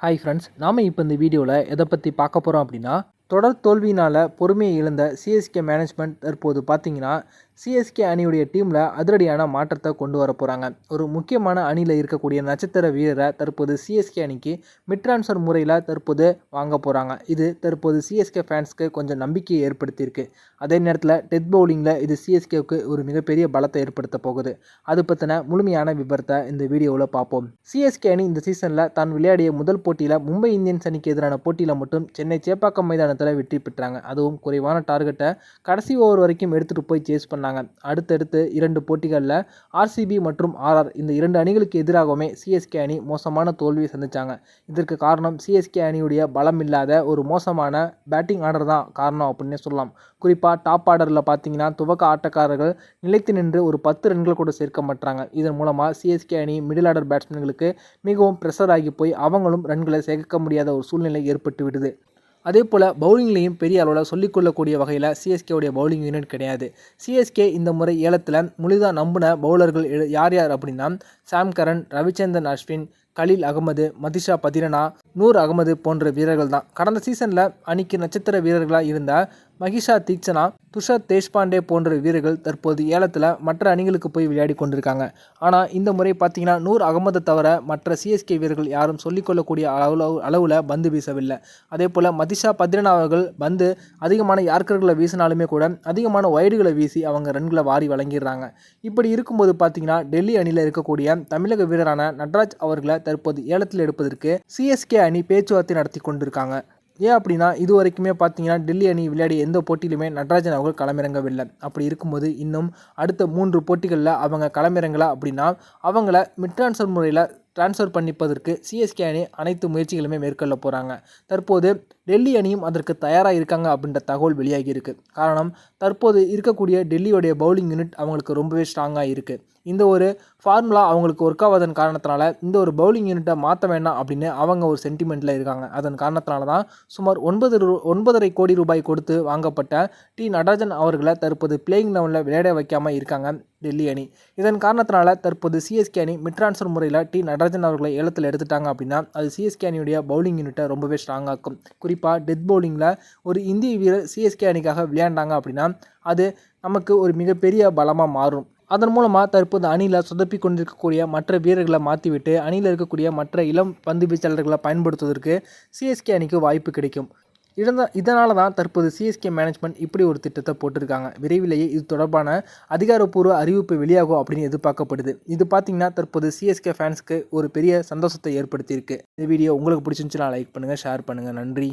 Hi friends நாம் இப்போ இந்த வீடியோவில் எதை பற்றி பார்க்க போகிறோம் அப்படின்னா தொடர் தோல்வியினால் பொறுமையை இழந்த சிஎஸ்கே மேனேஜ்மெண்ட் தற்போது பார்த்தீங்கன்னா சிஎஸ்கே அணியுடைய டீமில் அதிரடியான மாற்றத்தை கொண்டு வர போகிறாங்க ஒரு முக்கியமான அணியில் இருக்கக்கூடிய நட்சத்திர வீரரை தற்போது சிஎஸ்கே அணிக்கு மிட் ட்ரான்ஸ்ஃபர் முறையில் தற்போது வாங்க போகிறாங்க இது தற்போது சிஎஸ்கே ஃபேன்ஸ்க்கு கொஞ்சம் நம்பிக்கையை ஏற்படுத்தியிருக்கு. அதே நேரத்தில் டெத் பவுலிங்கில் இது சிஎஸ்கேவுக்கு ஒரு மிகப்பெரிய பலத்தை ஏற்படுத்த போகுது. அது பற்றின முழுமையான விபரத்தை இந்த வீடியோவில் பார்ப்போம். சிஎஸ்கே அணி இந்த சீசனில் தான் விளையாடிய முதல் போட்டியில் மும்பை இந்தியன்ஸ் அணிக்கு எதிரான போட்டியில் மட்டும் சென்னை சேப்பாக்கம் மைதானத்தில் வெற்றி பெற்றாங்க. அதுவும் குறைவான டார்கெட்டை கடைசி ஓவர் வரைக்கும் எடுத்துகிட்டு போய் சேஸ் பண்ணாங்க. அடுத்தடுத்து இரண்டு போட்டிகளில் ஆர்சிபி மற்றும் ஆர்ஆர் இந்த இரண்டு அணிகளுக்கு எதிராகவுமே சிஎஸ்கே அணி மோசமான தோல்வியை சந்திச்சாங்க. இதற்கு காரணம் சிஎஸ்கே அணியுடைய பலம் இல்லாத ஒரு மோசமான பேட்டிங் ஆர்டர் தான் காரணம் அப்படின்னே சொல்லலாம். குறிப்பாக டாப் ஆர்டரில் பார்த்தீங்கன்னா துவக்க ஆட்டக்காரர்கள் நிலைத்து நின்று ஒரு பத்து ரன்கள் கூட சேர்க்க மாட்டாங்க. இதன் மூலமாக சிஎஸ்கே அணி மிடில் ஆர்டர் பேட்ஸ்மேன்களுக்கு மிகவும் ப்ரெஷர் ஆகி போய் அவங்களும் ரன்களை சேர்க்க முடியாத ஒரு சூழ்நிலை ஏற்பட்டு விடுது. அதே போல் பவுலிங்லேயும் பெரிய அளவில் சொல்லிக்கொள்ளக்கூடிய வகையில் சிஎஸ்கேவுடைய பவுலிங் யூனிட் கிடையாது. சிஎஸ்கே இந்த முறை ஏலத்தில் முழுதாக நம்பின பவுலர்கள் யார் யார் அப்படின்னா சாம் கரன் ரவிச்சந்திரன் அஸ்வின் கலீல் அகமது மதிஷா பதிரனா நூர் அகமது போன்ற வீரர்கள் தான் கடந்த சீசனில் அணிக்கு நட்சத்திர வீரர்களாக இருந்த மகிஷா தீக்ஷனா துஷார் தேஷ்பாண்டே போன்ற வீரர்கள் தற்போது ஏலத்தில் மற்ற அணிகளுக்கு போய் விளையாடி கொண்டிருக்காங்க. ஆனால் இந்த முறை பார்த்தீங்கன்னா நூர் அகமதை தவிர மற்ற சிஎஸ்கே வீரர்கள் யாரும் சொல்லிக்கொள்ளக்கூடிய அளவு அளவில் பந்து வீசவில்லை. அதே போல் மதிஷா பத்ரனா அவர்கள் பந்து அதிகமான யார்க்கர்களை வீசினாலுமே கூட அதிகமான வைடுகளை வீசி அவங்க ரன்களை வாரி வழங்கிடுறாங்க. இப்படி இருக்கும்போது பார்த்தீங்கன்னா டெல்லி அணியில் இருக்கக்கூடிய தமிழக வீரரான நட்ராஜ் அவர்களை தற்போது ஏலத்தில் எடுப்பதற்கு சிஎஸ்கே அணி பேச்சுவார்த்தை நடத்தி கொண்டிருக்காங்க. ஏன் அப்படின்னா இது வரைக்குமே பார்த்தீங்கன்னா டெல்லி அணி விளையாடிய எந்த போட்டியிலுமே நடராஜன் அவர்கள் களமிறங்கவில்லை. அப்படி இருக்கும்போது இன்னும் அடுத்த மூன்று போட்டிகளில் அவங்க களமிறங்கலை அப்படின்னா அவங்கள மிட் ட்ரான்ஸ்ஃபர் முறையில் ட்ரான்ஸ்ஃபர் பண்ணிப்பதற்கு சிஎஸ்கே அணி அனைத்து முயற்சிகளுமே மேற்கொள்ள போகிறாங்க தற்போது டெல்லி அணியும் அதற்கு தயாராக இருக்காங்க அப்படின்ற தகவல் வெளியாகி இருக்கு. காரணம் தற்போது இருக்கக்கூடிய டெல்லியோடைய பவுலிங் யூனிட் அவங்களுக்கு ரொம்பவே ஸ்ட்ராங்காக இருக்குது இந்த ஒரு ஃபார்முலா அவங்களுக்கு ஒர்க் ஆகாதன் காரணத்தினால இந்த ஒரு பவுலிங் யூனிட்டை மாற்ற வேண்டாம் அப்படின்னு அவங்க ஒரு சென்டிமெண்ட்டில் இருக்காங்க. அதன் காரணத்தினால தான் சுமார் ஒன்பது ரூ ஒன்பதரை கோடி ரூபாய் கொடுத்து வாங்கப்பட்ட டி. நடராஜன் அவர்களை தற்போது பிளேயிங் லெவலில் விளையாட வைக்காமல் இருக்காங்க டெல்லி அணி. இதன் காரணத்தினால தற்போது சிஎஸ்கே அணி மிட் ட்ரான்ஸ்ஃபர் முறையில் டி. நடராஜன் அவர்களை ஏலத்தில் எடுத்துட்டாங்க அப்படின்னா அது சிஎஸ்கே அணியுடைய பவுலிங் யூனிட்டை ரொம்பவே ஸ்ட்ராங்காக்கும் குறிப்பாக டெத் பவுலிங்கில் ஒரு இந்திய வீரர் சிஎஸ்கே அணிக்காக விளையாண்டாங்க அப்படின்னா அது நமக்கு ஒரு மிகப்பெரிய பலமாக மாறும். அதன் மூலமாக தற்போது அணியில் சொதப்பி கொண்டிருக்கக்கூடிய மற்ற வீரர்களை மாற்றிவிட்டு அணியில் இருக்கக்கூடிய மற்ற இளம் பந்து வீச்சாளர்களை பயன்படுத்துவதற்கு சிஎஸ்கே அணிக்கு வாய்ப்பு கிடைக்கும். இதன இதனால தான் தற்போது சிஎஸ்கே மேனேஜ்மெண்ட் இப்படி ஒரு திட்டத்தை போட்டிருக்காங்க. விரைவிலேயே இது தொடர்பான அதிகாரப்பூர்வ அறிவிப்பு வெளியாகும் அப்படின்னு எதிர்பார்க்கப்படுது. இது பார்த்திங்கன்னா தற்போது சிஎஸ்கே ஃபேன்ஸ்க்கு ஒரு பெரிய சந்தோஷத்தை ஏற்படுத்தியிருக்கு. இந்த வீடியோ உங்களுக்கு பிடிச்சிருந்துச்சுன்னா லைக் பண்ணுங்கள் ஷேர் பண்ணுங்கள் நன்றி.